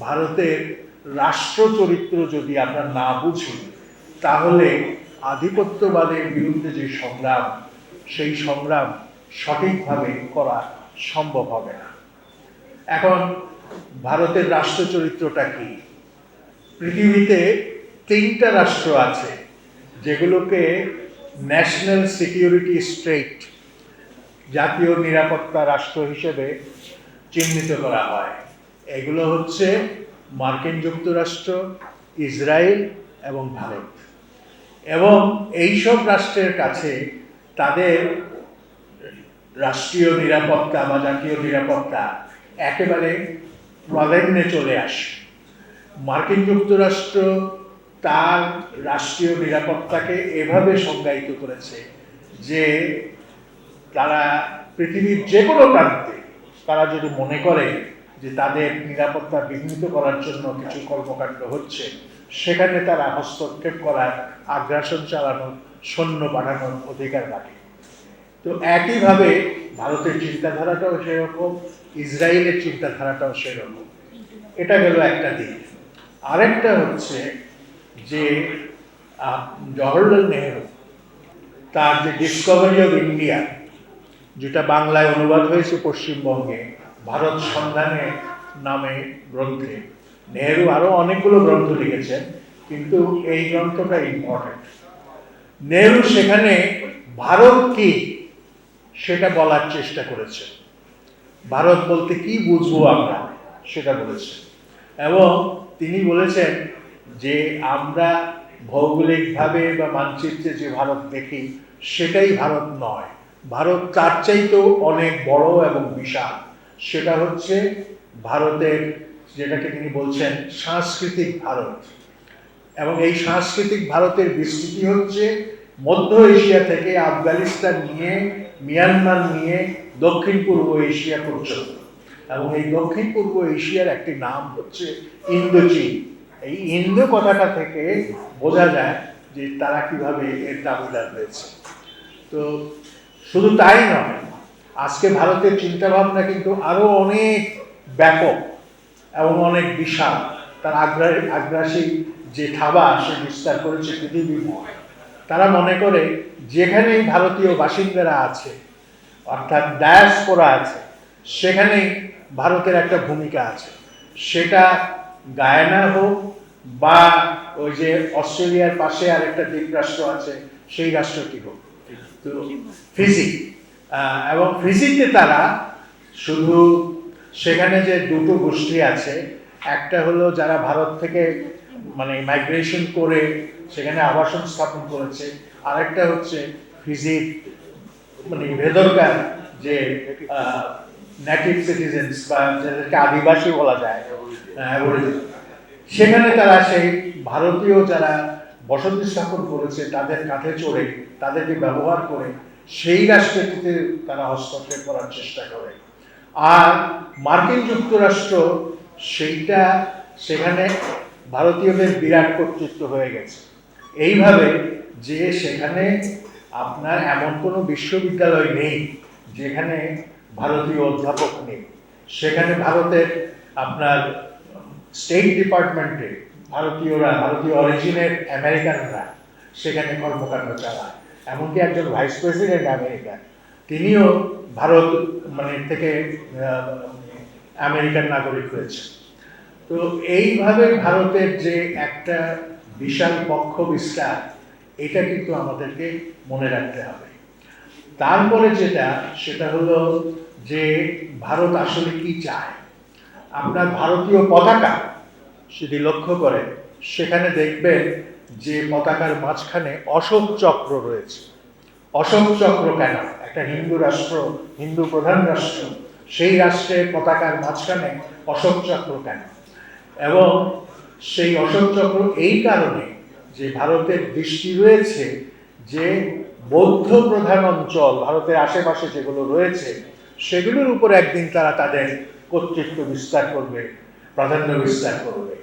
ভারতের রাষ্ট্র চরিত্র যদি আমরা না বুঝি, তাহলে আধিপত্যবাদের বিরুদ্ধে যে সংগ্রাম, সেই সংগ্রাম সঠিকভাবে করা সম্ভব হবে না। এখন ভারতের রাষ্ট্র চরিত্রটা কি? পৃথিবীতে তিনটা রাষ্ট্র আছে যেগুলোকে ন্যাশনাল সিকিউরিটি স্টেট, জাতীয় নিরাপত্তা রাষ্ট্র হিসেবে চিহ্নিত করা হয়। এগুলো হচ্ছে মার্কিন যুক্তরাষ্ট্র, ইসরায়েল এবং ভারত। এবং এইসব রাষ্ট্রের কাছে তাদের রাষ্ট্রীয় নিরাপত্তা বা জাতীয় নিরাপত্তা একেবারে প্রাধান্যে চলে আসে। মার্কিন যুক্তরাষ্ট্র তার রাষ্ট্রীয় নিরাপত্তাকে এভাবে সংজ্ঞায়িত করেছে যে তারা পৃথিবীর যে কোনো প্রান্তে তারা যদি মনে করে যে তাদের নিরাপত্তা বিঘ্নিত করার জন্য কিছু কর্মকাণ্ড হচ্ছে, সেখানে তারা হস্তক্ষেপ করার, আগ্রাসন চালানোর, সৈন্য পাঠানোর অধিকার রাখে। তো একইভাবে ভারতের চিন্তাধারাটাও সেরকম, ইসরায়েলের চিন্তাধারাটাও সেরকম। এটা গেল একটা দিক। আরেকটা হচ্ছে যে জওহরলাল নেহরু তার যে ডিসকভারি অফ ইন্ডিয়া যেটা বাংলায় অনুবাদ হয়েছে পশ্চিমবঙ্গে ভারত সন্ধানে নামে গ্রন্থে। নেহরু আরও অনেকগুলো গ্রন্থ লিখেছেন, কিন্তু এই গ্রন্থটা ইম্পর্টেন্ট নেহরু সেখানে ভারত কি সেটা বলার চেষ্টা করেছে। ভারত বলতে কি বুঝব আমরা সেটা বলেছে। এবং তিনি বলেছেন যে আমরা ভৌগোলিকভাবে বা মানচিত্রে যে ভারত দেখি, সেটাই ভারত নয়। ভারত তার চাইতেও অনেক বড় এবং বিশাল। সেটা হচ্ছে ভারতের, যেটাকে তিনি বলছেন সাংস্কৃতিক ভারত। এবং এই সাংস্কৃতিক ভারতের বিস্তৃতি হচ্ছে মধ্য এশিয়া থেকে আফগানিস্তান নিয়ে, মিয়ানমার নিয়ে, দক্ষিণ পূর্ব এশিয়া পর্যন্ত। এবং এই দক্ষিণ পূর্ব এশিয়ার একটি নাম হচ্ছে ইন্দোচীন। এই ইন্দো কথাটা থেকে বোঝা যায় যে তারা কীভাবে এর দাবিদার হয়েছে তো শুধু তাই নয় আজকে ভারতের চিন্তাভাবনা কিন্তু আরও অনেক ব্যাপক এবং অনেক বিশাল। তার আগ্রা আগ্রাসী যে থাবা সে বিস্তার করেছে পৃথিবীময় তারা মনে করে যেখানেই ভারতীয় বাসিন্দারা আছে অর্থাৎ ডায়াসপোরা আছে সেখানেই ভারতের একটা ভূমিকা আছে। সেটা গায়না হোক বা ওই যে অস্ট্রেলিয়ার পাশে আর আরেকটা দ্বীপরাষ্ট্র আছে সেই রাষ্ট্রটি হোক। তো ফিজি। আহ, এবং ফিজিতে তারা শুধু সেখানে যে দুটো গোষ্ঠী আছে, একটা হলো যারা ভারত থেকে মানে মাইগ্রেশন করে সেখানে আবাসন স্থাপন করেছে, আরেকটা হচ্ছে ফিজির মানে ভেদরকার যে নেটিভ সিটিজেন্স বা যাদেরকে আদিবাসী বলা যায় সেখানে তারা সেই ভারতীয় যারা বসতি স্থাপন করেছে, তাদের কাঁধে চড়ে, তাদেরকে ব্যবহার করে সেই রাষ্ট্রটিতে তারা হস্তক্ষেপ করার চেষ্টা করে। আর মার্কিন যুক্তরাষ্ট্র সেইটা সেখানে ভারতীয়দের বিরাট কর্তৃত্ব হয়ে গেছে। এইভাবে যে সেখানে আপনার এমন কোনো বিশ্ববিদ্যালয় নেই যেখানে ভারতীয় অধ্যাপক নেই। সেখানে ভারতের আপনার স্টেট ডিপার্টমেন্টে ভারতীয়রা, ভারতীয় অরিজিনের আমেরিকানরা সেখানে কর্মকাণ্ড চালায়। এমনকি একজন ভাইস প্রেসিডেন্ট আমেরিকার। তিনিও ভারত মানে থেকে আহ, আমেরিকান নাগরিক হয়েছে তো এইভাবে ভারতের যে একটা বিশাল পক্ষ বিস্তার এটা কিন্তু আমাদেরকে মনে রাখতে হবে। তারপরে যেটা সেটা হলো যে ভারত আসলে কি চায়? আপনার ভারতীয় পতাকা যদি লক্ষ্য করেন সেখানে দেখবেন যে পতাকার মাঝখানে অশোক চক্র রয়েছে। অশোক চক্র কেন? একটা হিন্দু রাষ্ট্র, হিন্দু প্রধান রাষ্ট্র, সেই রাষ্ট্রের পতাকার মাঝখানে অশোক চক্র কেন? এবং সেই অশোক চক্র এই কারণে যে ভারতের দৃষ্টি রয়েছে, যে বৌদ্ধ প্রধান অঞ্চল, ভারতের আশেপাশে যেগুলো রয়েছে, সেগুলোর উপর একদিন তারা তাদের কর্তৃত্ব বিস্তার করবে, প্রাধান্য বিস্তার করবে।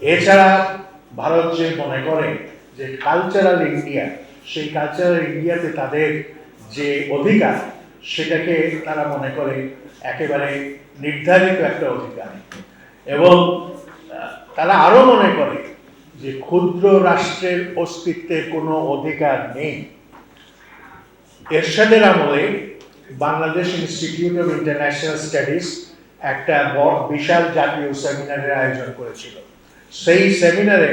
এছাড়া ভারত যে মনে করে যে কালচারাল ইন্ডিয়া সেই কালচারাল ইন্ডিয়াতে তাদের যে অধিকার, সেটাকে তারা মনে করে একেবারে নির্ধারিত একটা অধিকার। এবং তারা আরও মনে করে যে ক্ষুদ্র রাষ্ট্রের অস্তিত্বের কোনো অধিকার নেই। এরশাদের আমলে Bangladesh institute of international studies একটা বিশাল জাতীয় সেমিনারের আয়োজন করেছিল। সেই সেমিনারে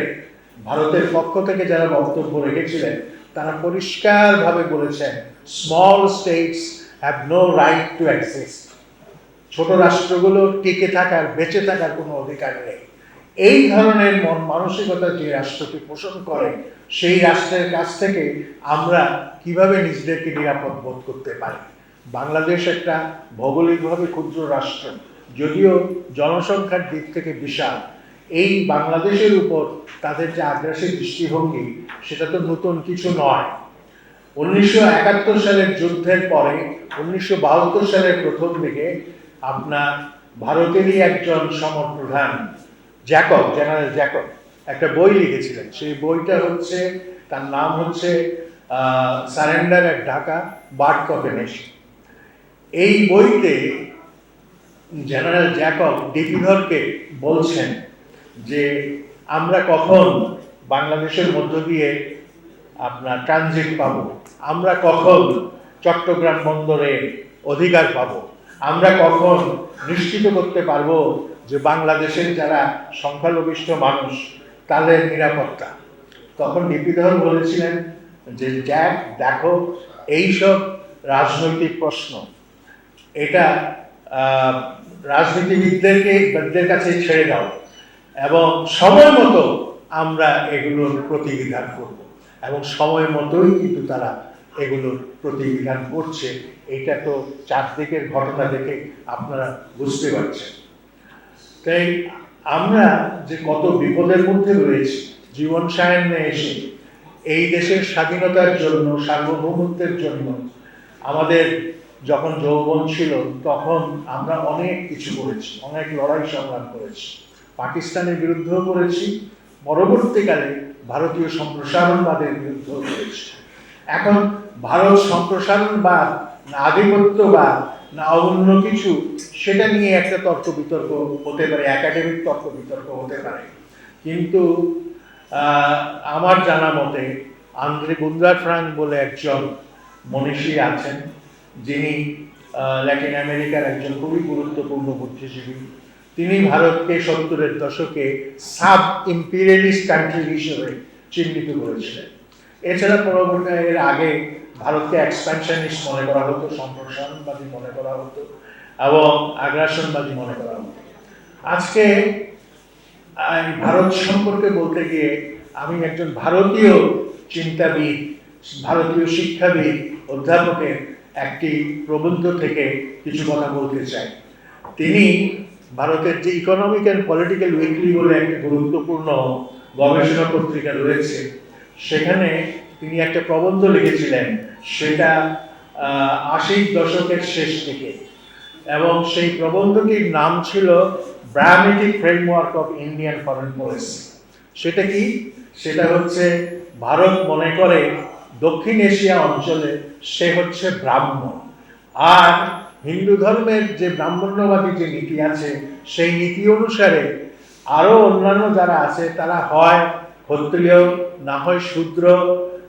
ভারতের পক্ষ থেকে যারা বক্তব্য রেখেছিলেন, তারা পরিষ্কারভাবে বলেছেন small states have no right to exist ছোট রাষ্ট্রগুলো টিকে থাকার, বেঁচে থাকার কোনো অধিকার নেই। এই ধরনের মন মানসিকতা যে রাষ্ট্রটি পোষণ করে, সেই রাষ্ট্রের কাছ থেকে আমরা কীভাবে নিজেদেরকে নিরাপদ বোধ করতে পারি? বাংলাদেশ একটা ভৌগোলিকভাবে ক্ষুদ্র রাষ্ট্র, যদিও জনসংখ্যার দিক থেকে বিশাল এই বাংলাদেশের উপর তাদের যে আগ্রাসী দৃষ্টিভঙ্গি, সেটা তো নতুন কিছু নয়। উনিশশো একাত্তর সালের যুদ্ধের পরে, উনিশশো বাহাত্তর সালের প্রথম দিকে আপনার ভারতেরই একজন সমরপ্রধান জ্যাকব, জেনারেল জ্যাকব, একটা বই লিখেছিলেন। সেই বইটা হচ্ছে, তার নাম হচ্ছে surrender at Dhaka birth nation. এই বইতে জেনারেল জ্যাকব ডিপিধরকে বলছেন যে আমরা কখন বাংলাদেশের মধ্য দিয়ে আপনার ট্রানজিট পাব, আমরা কখন চট্টগ্রাম বন্দরে অধিকার পাব, আমরা কখন নিশ্চিত করতে পারব যে বাংলাদেশের যারা সংখ্যালঘিষ্ঠ মানুষ, তাদের নিরাপত্তা। তখন ডিপিধর বলেছিলেন যে জ্যাক দেখো, এইসব রাজনৈতিক প্রশ্ন। এটা রাজনীতিবিদদেরকে বিদদের কাছে ছেড়ে দাও। এবং সময় মতো আমরা এগুলোর প্রতিবিধান করব। এবং সময় মতোই কিন্তু তারা এগুলোর প্রতিবিধান করছে। এটা তো চারদিকের ঘটনা দেখে আপনারা বুঝতে পারছেন। তাই আমরা যে কত বিপদের মধ্যে রয়েছি, জীবন সায়নে এসে, এই দেশের স্বাধীনতার জন্য, সার্বভৌমত্বের জন্য, আমাদের যখন যৌবন ছিল, তখন আমরা অনেক কিছু করেছি, অনেক লড়াই সংগ্রাম করেছি। পাকিস্তানের বিরুদ্ধেও করেছি, পরবর্তীকালে ভারতীয় সম্প্রসারণবাদের বিরুদ্ধেও করেছি। এখন ভারত সম্প্রসারণবাদ, না আধিপত্যবাদ, না অন্য কিছু, সেটা নিয়ে একটা তর্ক বিতর্ক হতে পারে, একাডেমিক তর্ক বিতর্ক হতে পারে। কিন্তু আমার জানা মতে, আন্দ্রে গুন্দার ফ্রাঙ্ক বলে একজন মনীষী আছেন, যিনি ল্যাটিন আমেরিকার একজন খুবই গুরুত্বপূর্ণ বুদ্ধিজীবী। তিনি ভারতকে সত্তরের দশকে সাব ইম্পিরিয়ালিস্ট কান্ট্রি হিসেবে চিহ্নিত করেছিলেন। এছাড়া পরবর্তী এর আগে ভারতকে এক্সপ্যানশনিস্ট মনে করা হতো, সম্প্রসারণবাদী মনে করা হতো এবং আগ্রাসনবাদী মনে করা হতো। আজকে ভারত সম্পর্কে বলতে গিয়ে আমি একজন ভারতীয় চিন্তাবিদ, ভারতীয় শিক্ষাবিদ, অধ্যাপকের একটি প্রবন্ধ থেকে কিছু কথা বলতে চাই। তিনি ভারতের যে ইকোনমিক অ্যান্ড পলিটিক্যাল উইকলি বলে একটা গুরুত্বপূর্ণ গবেষণা পত্রিকা রয়েছে, সেখানে তিনি একটা প্রবন্ধ লিখেছিলেন, সেটা আশির দশকের শেষ দিকে। এবং সেই প্রবন্ধটির নাম ছিল pragmatic framework of Indian foreign policy সেটা কি? সেটা হচ্ছে, ভারত মনে করে দক্ষিণ এশিয়া অঞ্চলে সে হচ্ছে ব্রাহ্মণ। আর হিন্দু ধর্মের যে ব্রাহ্মণ্যবাদী যে নীতি আছে, সেই নীতি অনুসারে আরও অন্যান্য যারা আছে, তারা হয় ক্ষত্রিয়, না হয় শূদ্র,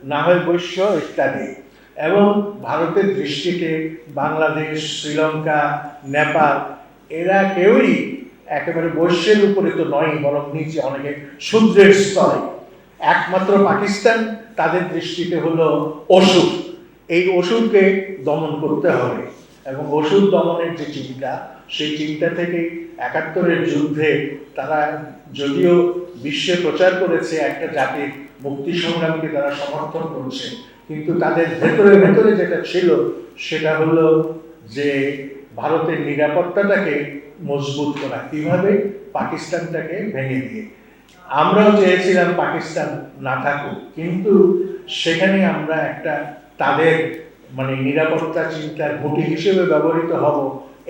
না হয় বৈশ্য ইত্যাদি। এবং ভারতের দৃষ্টিতে বাংলাদেশ, শ্রীলঙ্কা, নেপাল, এরা কেউই একেবারে বৈশ্যের উপরে তো নয়, বরং নিচে অনেকে শূদ্রের স্তরে। একমাত্র পাকিস্তান, তাদের দৃষ্টিতে হলো অসুর। এই অসুরকে দমন করতে হবে। এবং অসুর দমনের যে চিন্তা, সেই চিন্তা থেকে একাত্তরের যুদ্ধে তারা যদিও বিশ্বে প্রচার করেছে একটা জাতির মুক্তি সংগ্রামকে তারা সমর্থন করছে, কিন্তু তাদের ভেতরে ভেতরে যেটা ছিল সেটা হলো যে ভারতের নিরাপত্তাটাকে মজবুত করা, কীভাবে পাকিস্তানটাকে ভেঙে দিয়ে। আমরাও চেয়েছিলাম পাকিস্তান না থাকুক, কিন্তু সেখানে আমরা একটা তাদের মানে নিরাপত্তা চিন্তার ঘুঁটি হিসেবে ব্যবহৃত হব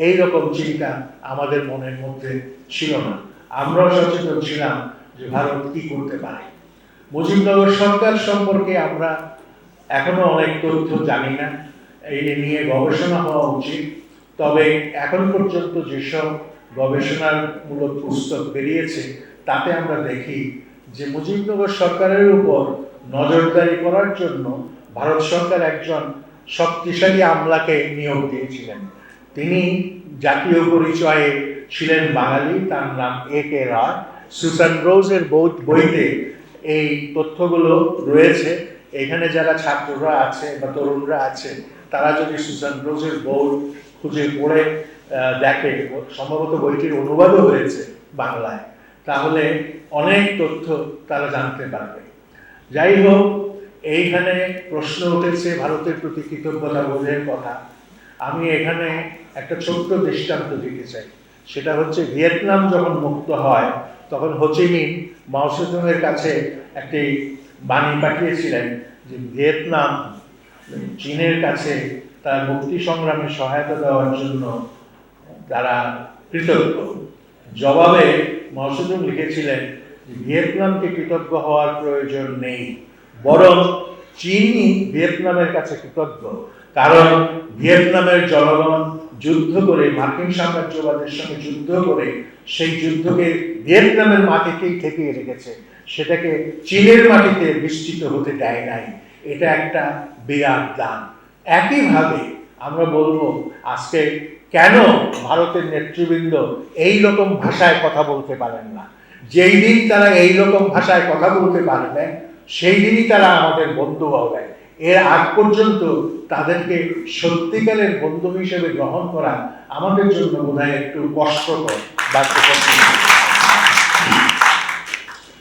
এই রকম চিন্তা আমাদের মনের মধ্যে ছিল না। আমরাও সচেতন ছিলাম যে ভারত কি করতে পারে। মুজিবনগর সরকার সম্পর্কে আমরা এখনও অনেক তথ্য জানি না। এই নিয়ে গবেষণা হওয়া উচিত। তবে এখন পর্যন্ত যেসব গবেষণামূলক পুস্তক বেরিয়েছে, তাতে আমরা দেখি যে মুজিবনগর সরকারের উপর নজরদারি করার জন্য ভারত সরকার একজন শক্তিশালী আমলাকে নিয়োগ দিয়েছিলেন। তিনি জাতীয় পরিচয়ে ছিলেন বাঙালি, তার নাম এ কে রায়। সুসান রোজের বই- বইতে এই তথ্যগুলো রয়েছে। এখানে যারা ছাত্ররা আছে বা তরুণরা আছে, তারা যদি সুসান রোজের বই খুঁজে পড়ে দেখে, সম্ভবত বইটির অনুবাদও হয়েছে বাংলায়, তাহলে অনেক তথ্য তারা জানতে পারবে। যাই হোক এইখানে প্রশ্ন উঠেছে ভারতের প্রতি কৃতজ্ঞতা বোধের কথা। আমি এখানে একটা ছোট্ট দৃষ্টান্ত দিতে চাই। সেটা হচ্ছে ভিয়েতনাম যখন মুক্ত হয়, তখন হোচিমিন মাওসেতুংয়ের কাছে একটি বাণী পাঠিয়েছিলেন যে ভিয়েতনাম চীনের কাছে তার মুক্তি সংগ্রামে সহায়তা দেওয়ার জন্য তারা কৃতজ্ঞ। জবাবে মাওসেতুং লিখেছিলেন ভিয়েতনামকে কৃতজ্ঞ হওয়ার প্রয়োজন নেই। বরং চীনই ভিয়েতনামের কাছে কৃতজ্ঞ, কারণ ভিয়েতনামের জনগণ যুদ্ধ করে, মার্কিন সাম্রাজ্যবাদের সঙ্গে যুদ্ধ করে, সেই যুদ্ধকে ভিয়েতনামের মাটিতেই ঠেকিয়ে রেখেছে। সেটাকে চীনের মাটিতে বিস্তৃত হতে দেয় নাই। এটা একটা বিরাট দান। একইভাবে আমরা বলব, আজকে কেন ভারতের নেতৃবৃন্দ এই রকম ভাষায় কথা বলতে পারেন না? যেই দিন তারা এই রকম ভাষায় কথা বলতে পারবেন সেই দিনই তারা আমাদের বন্ধু হবে এর আগ পর্যন্ত তাদেরকে সত্যিকারের বন্ধু হিসেবে গ্রহণ করা আমাদের জন্য বোধহয় একটু কষ্টকর বা।